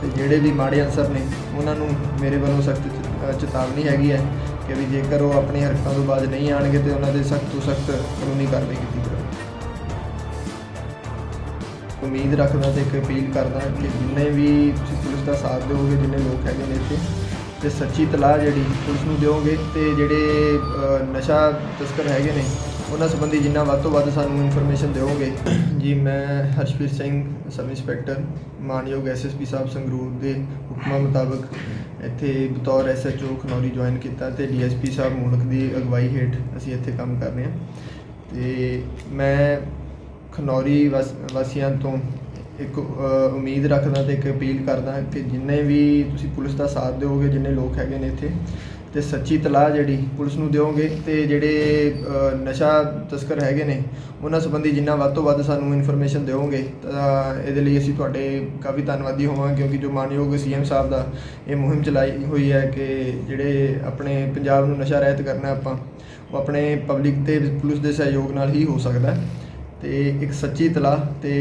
ਤੇ ਜਿਹੜੇ ਵੀ ਮਾੜੇ ਅਨਸਰ ਨੇ, ਉਹਨਾਂ ਨੂੰ ਮੇਰੇ ਵੱਲੋਂ ਸਖਤ ਚੇਤਾਵਨੀ ਹੈਗੀ ਹੈ ਕਿ ਵੀ ਜੇਕਰ ਉਹ ਆਪਣੀ ਹਰਕਤਾਂ ਤੋਂ ਬਾਅਦ ਨਹੀਂ ਆਣਗੇ ਤੇ ਉਹਨਾਂ ਦੇ ਸਖਤ ਤੋਂ ਸਖਤ ਕਾਨੂੰਨੀ ਕਾਰਵਾਈ ਕੀਤੀ ਜਾਵੇ। ਉਮੀਦ ਰੱਖਦਾ ਤੇ ਇੱਕ ਅਪੀਲ ਕਰਦਾ ਕਿ ਜਿੰਨੇ ਵੀ ਤੁਸੀਂ ਪੁਲਿਸ ਦਾ ਸਾਥ ਦਿਓਗੇ, ਜਿੰਨੇ ਲੋਕ ਹੈਗੇ ਨੇ ਇੱਥੇ ਤੇ ਸੱਚੀ ਤਲਾਹ ਜਿਹੜੀ ਪੁਲਿਸ ਨੂੰ ਦਿਓਗੇ ਤੇ ਜਿਹੜੇ ਨਸ਼ਾ ਤਸਕਰ ਹੈਗੇ ਨੇ, ਉਹਨਾਂ ਸੰਬੰਧੀ ਜਿੰਨਾ ਵੱਧ ਤੋਂ ਵੱਧ ਸਾਨੂੰ ਇਨਫੋਰਮੇਸ਼ਨ ਦਿਓਗੇ। ਜੀ, ਮੈਂ ਹਰਸ਼ਪ੍ਰੀਤ ਸਿੰਘ, ਸਬ ਇੰਸਪੈਕਟਰ, ਮਾਨਯੋਗ ਐਸਐਸਪੀ ਸਾਹਿਬ ਸੰਗਰੂਰ ਦੇ ਹੁਕਮਾਂ ਮੁਤਾਬਕ ਇੱਥੇ ਬਤੌਰ ਐਸਐਚਓ ਖਨੌਰੀ ਜੁਆਇਨ ਕੀਤਾ ਤੇ ਡੀਐਸਪੀ ਸਾਹਿਬ ਮੂਲਕ ਦੀ ਅਗਵਾਈ ਹੇਠ ਅਸੀਂ ਇੱਥੇ ਕੰਮ ਕਰ ਰਹੇ ਹਾਂ। ਤੇ ਮੈਂ ਖਨੌਰੀ ਵਾਸ- ਵਾਸੀਆਂ ਤੋਂ ਇੱਕ ਉਮੀਦ ਰੱਖਦਾ ਤੇ ਇੱਕ ਅਪੀਲ ਕਰਦਾ ਕਿ ਜਿੰਨੇ ਵੀ ਤੁਸੀਂ ਪੁਲਿਸ ਦਾ ਸਾਥ ਦਿਓਗੇ, ਜਿੰਨੇ ਲੋਕ ਹੈਗੇ ਨੇ ਇੱਥੇ, ਤੇ ਸੱਚੀ ਤਲਾਹ ਜਿਹੜੀ ਪੁਲਿਸ ਨੂੰ ਦਿਓਗੇ ਤੇ ਜਿਹੜੇ ਨਸ਼ਾ ਤਸਕਰ ਹੈਗੇ ਨੇ, ਉਹਨਾਂ ਸੰਬੰਧੀ ਜਿੰਨਾ ਵੱਧ ਤੋਂ ਵੱਧ ਸਾਨੂੰ ਇਨਫੋਰਮੇਸ਼ਨ ਦਿਓਗੇ, ਤਾਂ ਇਹਦੇ ਲਈ ਅਸੀਂ ਤੁਹਾਡੇ ਕਾਫੀ ਧੰਨਵਾਦੀ ਹੋਵਾਂਗੇ, ਕਿਉਂਕਿ ਜੋ ਮਾਨਯੋਗ ਸੀਐਮ ਸਾਹਿਬ ਦਾ ਇਹ ਮੁਹਿੰਮ ਚਲਾਈ ਹੋਈ ਹੈ ਕਿ ਜਿਹੜੇ ਆਪਣੇ ਪੰਜਾਬ ਨੂੰ ਨਸ਼ਾ ਰਹਿਤ ਕਰਨਾ ਆਪਾਂ, ਉਹ ਆਪਣੇ ਪਬਲਿਕ ਤੇ ਪੁਲਿਸ ਦੇ ਸਹਿਯੋਗ ਨਾਲ ਹੀ ਹੋ ਸਕਦਾ ਹੈ। ਤੇ ਇੱਕ ਸੱਚੀ ਤਲਾਹ ਤੇ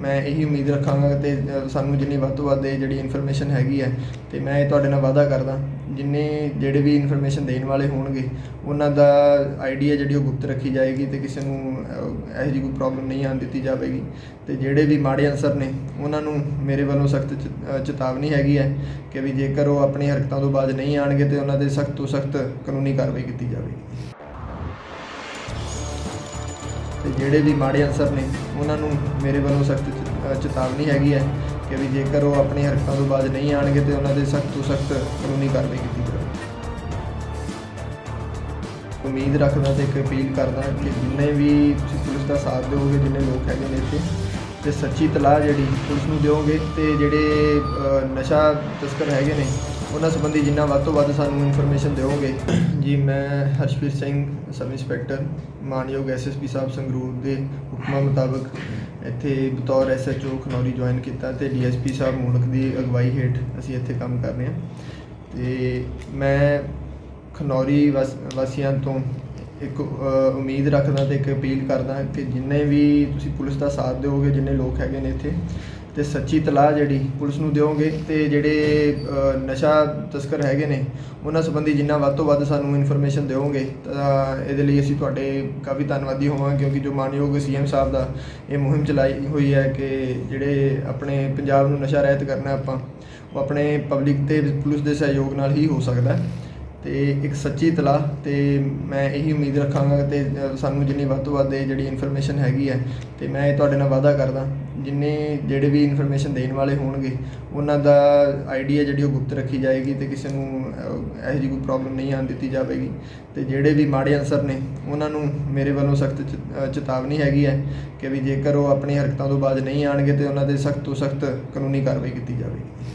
ਮੈਂ ਇਹੀ ਉਮੀਦ ਰੱਖਾਂਗਾ ਤੇ ਸਾਨੂੰ ਜਿੰਨੀ ਵੱਧ ਤੋਂ ਵੱਧ ਇਹ ਜਿਹੜੀ ਇਨਫੋਰਮੇਸ਼ਨ ਹੈਗੀ ਹੈ, ਤੇ ਮੈਂ ਇਹ ਤੁਹਾਡੇ ਨਾਲ ਵਾਅਦਾ ਕਰਦਾ, ਜਿੰਨੇ ਜਿਹੜੇ ਵੀ ਇਨਫੋਰਮੇਸ਼ਨ ਦੇਣ ਵਾਲੇ ਹੋਣਗੇ, ਉਹਨਾਂ ਦਾ ਆਈਡੀਆ ਜਿਹੜੀ ਉਹ ਗੁਪਤ ਰੱਖੀ ਜਾਏਗੀ ਤੇ ਕਿਸੇ ਨੂੰ ਇਹੋ ਜਿਹੀ ਕੋਈ ਪ੍ਰੋਬਲਮ ਨਹੀਂ ਆਉਣ ਦਿੱਤੀ ਜਾਵੇਗੀ। ਤੇ ਜਿਹੜੇ ਵੀ ਮਾੜੇ ਅਨਸਰ ਨੇ, ਉਹਨਾਂ ਨੂੰ ਮੇਰੇ ਵੱਲੋਂ ਸਖਤ ਚੇਤਾਵਨੀ ਹੈਗੀ ਹੈ ਕਿ ਵੀ ਜੇਕਰ ਉਹ ਆਪਣੀ ਹਰਕਤਾਂ ਤੋਂ ਬਾਜ਼ ਨਹੀਂ ਆਣਗੇ ਤੇ ਉਹਨਾਂ ਦੇ ਸਖਤ ਤੋਂ ਸਖਤ ਕਾਨੂੰਨੀ ਕਾਰਵਾਈ ਕੀਤੀ ਜਾਵੇਗੀ। ਤੇ ਜਿਹੜੇ ਵੀ ਮਾੜੇ ਅਨਸਰ ਨੇ, ਉਹਨਾਂ ਨੂੰ ਮੇਰੇ ਵੱਲੋਂ ਸਖਤ ਚੇਤਾਵਨੀ ਹੈਗੀ ਹੈ ਕਿ ਵੀ ਜੇਕਰ ਉਹ ਆਪਣੀ ਹਰਕਤਾਂ ਤੋਂ ਬਾਅਦ ਨਹੀਂ ਆਣਗੇ ਤੇ ਉਹਨਾਂ ਦੇ ਸਖਤ ਤੋਂ ਸਖਤ ਕਾਨੂੰਨੀ ਕਾਰਵਾਈ ਕੀਤੀ ਜਾਵੇ। ਉਮੀਦ ਰੱਖਦਾ ਤੇ ਇੱਕ ਅਪੀਲ ਕਰਦਾ ਕਿ ਜਿੰਨੇ ਵੀ ਤੁਸੀਂ ਪੁਲਿਸ ਦਾ ਸਾਥ ਦਿਓਗੇ, ਜਿੰਨੇ ਲੋਕ ਹੈਗੇ ਨੇ ਇੱਥੇ ਤੇ ਸੱਚੀ ਤਲਾਹ ਜਿਹੜੀ ਪੁਲਿਸ ਨੂੰ ਦਿਓਗੇ ਤੇ ਜਿਹੜੇ ਨਸ਼ਾ ਤਸਕਰ ਹੈਗੇ ਨੇ, ਉਹਨਾਂ ਸੰਬੰਧੀ ਜਿੰਨਾ ਵੱਧ ਤੋਂ ਵੱਧ ਸਾਨੂੰ ਇਨਫੋਰਮੇਸ਼ਨ ਦਿਓਗੇ। ਜੀ, ਮੈਂ ਹਰਸ਼ਪ੍ਰੀਤ ਸਿੰਘ, ਸਬ ਇੰਸਪੈਕਟਰ, ਮਾਨਯੋਗ ਐਸਐਸਪੀ ਸਾਹਿਬ ਸੰਗਰੂਰ ਦੇ ਹੁਕਮਾਂ ਮੁਤਾਬਕ ਇੱਥੇ ਬਤੌਰ ਐਸਐਚਓ ਖਨੌਰੀ ਜੁਆਇਨ ਕੀਤਾ ਤੇ ਡੀਐਸਪੀ ਸਾਹਿਬ ਮੁਲਕ ਦੀ ਅਗਵਾਈ ਹੇਠ ਅਸੀਂ ਇੱਥੇ ਕੰਮ ਕਰ ਰਹੇ ਹਾਂ। ਤੇ ਮੈਂ ਖਨੌਰੀ ਵਾਸ- ਵਾਸੀਆਂ ਤੋਂ ਇੱਕ ਉਮੀਦ ਰੱਖਦਾ ਤੇ ਇੱਕ ਅਪੀਲ ਕਰਦਾ ਕਿ ਜਿੰਨੇ ਵੀ ਤੁਸੀਂ ਪੁਲਿਸ ਦਾ ਸਾਥ ਦਿਓਗੇ, ਜਿੰਨੇ ਲੋਕ ਹੈਗੇ ਨੇ ਇੱਥੇ, ਤੇ ਸੱਚੀ ਤਲਾਹ ਜਿਹੜੀ ਪੁਲਿਸ ਨੂੰ ਦਿਓਗੇ ਤੇ ਜਿਹੜੇ ਨਸ਼ਾ ਤਸਕਰ ਹੈਗੇ ਨੇ, ਉਹਨਾਂ ਸੰਬੰਧੀ ਜਿੰਨਾ ਵੱਧ ਤੋਂ ਵੱਧ ਸਾਨੂੰ ਇਨਫੋਰਮੇਸ਼ਨ ਦਿਓਗੇ, ਤਾਂ ਇਹਦੇ ਲਈ ਅਸੀਂ ਤੁਹਾਡੇ ਕਾਫੀ ਧੰਨਵਾਦੀ ਹੋਵਾਂਗੇ, ਕਿਉਂਕਿ ਜੋ ਮਾਨਯੋਗ ਸੀਐਮ ਸਾਹਿਬ ਦਾ ਇਹ ਮੁਹਿੰਮ ਚਲਾਈ ਹੋਈ ਹੈ ਕਿ ਜਿਹੜੇ ਆਪਣੇ ਪੰਜਾਬ ਨੂੰ ਨਸ਼ਾ ਰਹਿਤ ਕਰਨਾ ਆਪਾਂ, ਉਹ ਆਪਣੇ ਪਬਲਿਕ ਤੇ ਪੁਲਿਸ ਦੇ ਸਹਿਯੋਗ ਨਾਲ ਹੀ ਹੋ ਸਕਦਾ ਹੈ। ਤੇ ਇੱਕ ਸੱਚੀ ਤਲਾਹ ਤੇ ਮੈਂ ਇਹੀ ਉਮੀਦ ਰੱਖਾਂਗਾ ਤੇ ਸਾਨੂੰ ਜਿੰਨੀ ਵੱਧ ਤੋਂ ਵੱਧ ਇਹ ਜਿਹੜੀ ਇਨਫੋਰਮੇਸ਼ਨ ਹੈਗੀ ਹੈ, ਤੇ ਮੈਂ ਇਹ ਤੁਹਾਡੇ ਨਾਲ ਵਾਅਦਾ ਕਰਦਾ, ਜਿੰਨੇ ਜਿਹੜੇ ਵੀ ਇਨਫੋਰਮੇਸ਼ਨ ਦੇਣ ਵਾਲੇ ਹੋਣਗੇ, ਉਹਨਾਂ ਦਾ ਆਈਡੀਆ ਜਿਹੜੀ ਉਹ ਗੁਪਤ ਰੱਖੀ ਜਾਏਗੀ ਤੇ ਕਿਸੇ ਨੂੰ ਇਹੋ ਜਿਹੀ ਕੋਈ ਪ੍ਰੋਬਲਮ ਨਹੀਂ ਆਉਣ ਦਿੱਤੀ ਜਾਵੇਗੀ। ਤੇ ਜਿਹੜੇ ਵੀ ਮਾੜੇ ਅਨਸਰ ਨੇ, ਉਹਨਾਂ ਨੂੰ ਮੇਰੇ ਵੱਲੋਂ ਸਖਤ ਚੇਤਾਵਨੀ ਹੈਗੀ ਹੈ ਕਿ ਵੀ ਜੇਕਰ ਉਹ ਆਪਣੀ ਹਰਕਤਾਂ ਤੋਂ ਬਾਅਦ ਨਹੀਂ ਆਣਗੇ ਤੇ ਉਹਨਾਂ ਦੇ ਸਖਤ ਤੋਂ ਸਖਤ ਕਾਨੂੰਨੀ ਕਾਰਵਾਈ ਕੀਤੀ ਜਾਵੇਗੀ।